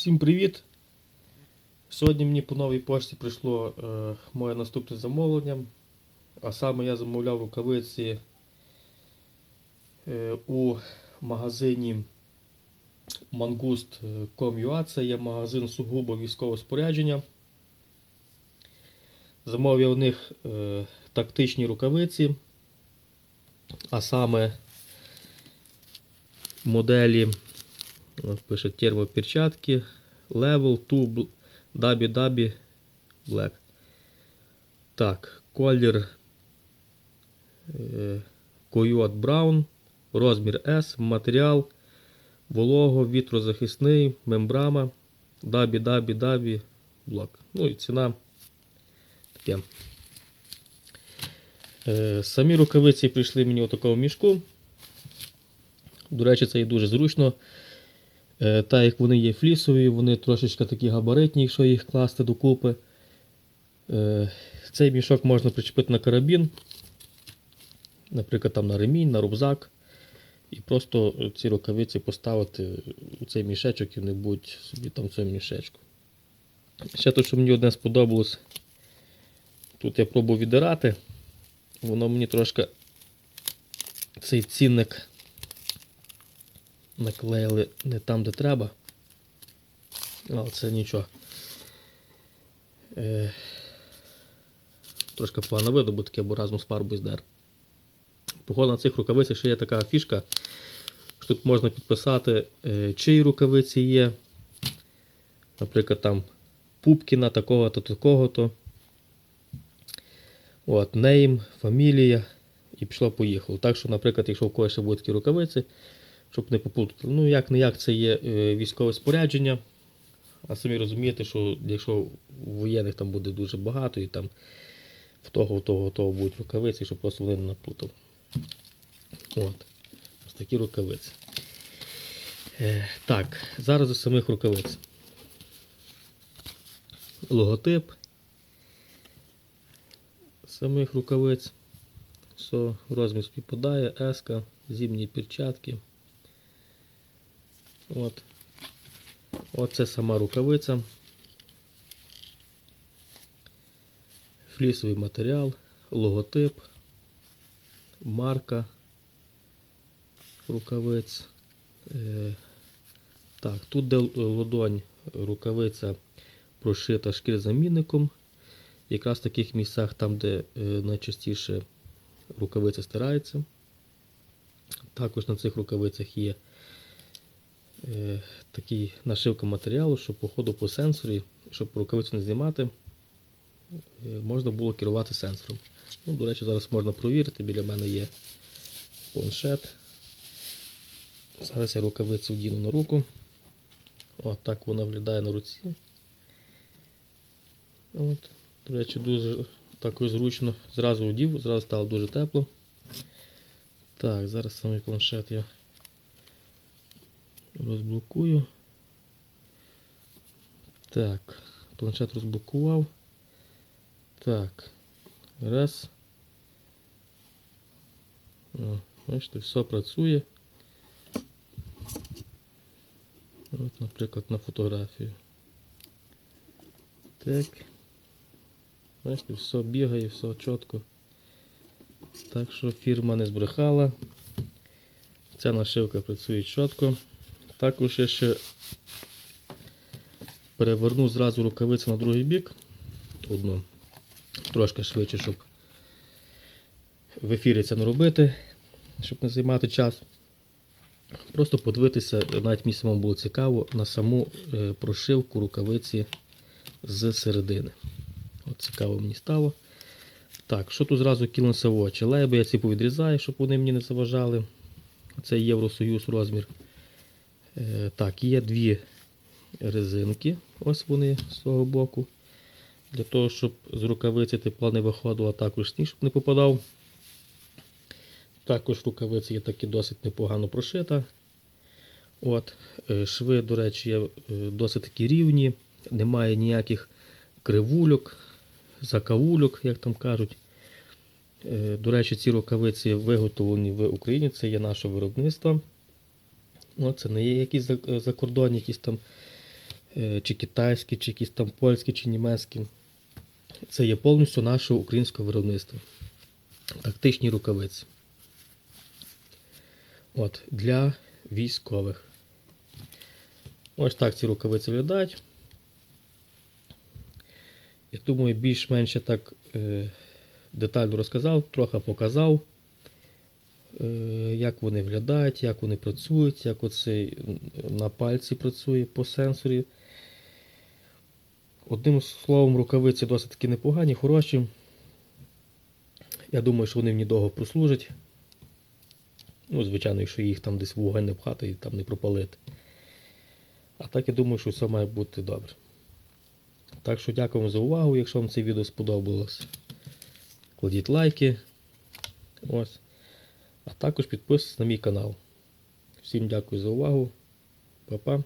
Всім привіт! Сьогодні мені по новій пошті прийшло е, моє наступне замовлення. А саме я замовляв рукавиці е, у магазині Mangust.com.ua. Це є магазин сугубо військового спорядження. Замовив я у них е, тактичні рукавиці, а саме моделі От пише термоперчатки Level 2 Dabi Black. Так, колір е, Coyote Brown, розмір S, матеріал, волого, вітрозахисний, мембрана, Dabi Dabi Dabi Black. Ну і ціна таке. Е, самі рукавиці прийшли мені у такому мішку. До речі, це і дуже зручно. Е, Так як вони є флісові, вони трошечки такі габаритні, якщо їх класти докупи. Е, Цей мішок можна причепити на карабін, наприклад, там на ремінь, на рюкзак. І просто ці рукавиці поставити у цей мішечок і вони будуть собі там в цьому мішечку. Ще то, що мені одне сподобалось, тут я пробував віддирати, воно мені трошки цей цінник наклеїли не там, де треба. Але це нічого. Е, Трошки погано видно, бо таке бо разом з фарбою здер. Походу на цих рукавицях ще є така фішка, що тут можна підписати, е, чиї рукавиці є. Наприклад, там Пупкіна, такого-то, такого-то. От, нейм, фамілія. І пішло-поїхало. Так що, наприклад, якщо в когось ще будуть такі рукавиці, щоб не попутати. Ну, як не як це є е, військове спорядження. А самі розумієте, що якщо воєнних там буде дуже багато і там в того, в того, в того будуть рукавиці, щоб просто вони не наплутали. От. Ось такі рукавиці. Е, так, зараз до самих рукавиць. Логотип самих рукавиць. Все, розмір співпадає, еска, зимні перчатки. От. Оце сама рукавиця. Флісовий матеріал, логотип, марка рукавиць. Е, так, тут де ладонь рукавиця прошита шкірзамінником. Якраз в таких місцях, там, де е, найчастіше рукавиця стирається. Також на цих рукавицях є е, такий нашивка матеріалу, щоб по ходу по сенсорі, щоб рукавицю не знімати, е, можна було керувати сенсором. Ну, До речі, зараз можна провірити, біля мене є планшет. Зараз я рукавицю вдіну на руку. От так вона виглядає на руці. От. До речі, дуже також зручно. Зразу одів, зразу стало дуже тепло. Так, зараз самий планшет я розблокую. Так, планшет розблокував. Так. Раз. Бачите, все працює. От, наприклад, на фотографію. Так. Бачите, все бігає, все чітко. Так що фірма не збрехала. Ця нашивка працює чітко. Також я ще переверну зразу рукавицю на другий бік. Одну. Трошки швидше, щоб в ефірі це не робити, щоб не займати час. Просто подивитися, навіть мені самому було цікаво, на саму е, прошивку рукавиці з середини. От Цікаво мені стало. Так, що тут зразу кинулося в очі? Я ці повідрізаю, щоб вони мені не заважали. Це Євросоюз розмір. Е, так, є дві резинки. Ось вони з цього боку. Для того, щоб з рукавиці тепло не виходило, також сніг, не попадав. Також рукавиця є таки досить непогано прошита. От, е, Шви, до речі, є е, досить такі рівні, немає ніяких кривульок, закавульок, як там кажуть. До речі, ці рукавиці виготовлені в Україні, це є наше виробництво. О, це не є якісь закордонні якісь там е, чи китайські, чи якісь там польські, чи німецькі. Це є повністю нашого українського виробництва. Тактичні рукавиці. От, для військових. Ось так ці рукавиці виглядають. Я думаю, більш-менш так е, детально розказав, трохи показав, е, як вони виглядають, як вони працюють, як оцей на пальці працює по сенсорі. Одним словом, рукавиці досить таки непогані, хороші. Я думаю, що вони мені довго прослужать. Ну, звичайно, якщо їх там десь вогонь не пхати і там не пропалити. А так я думаю, що все має бути добре. Так що дякуємо за увагу. Якщо вам це відео сподобалось, кладіть лайки. Ось. А також підписуйтесь на мій канал. Всім дякую за увагу. Па-па.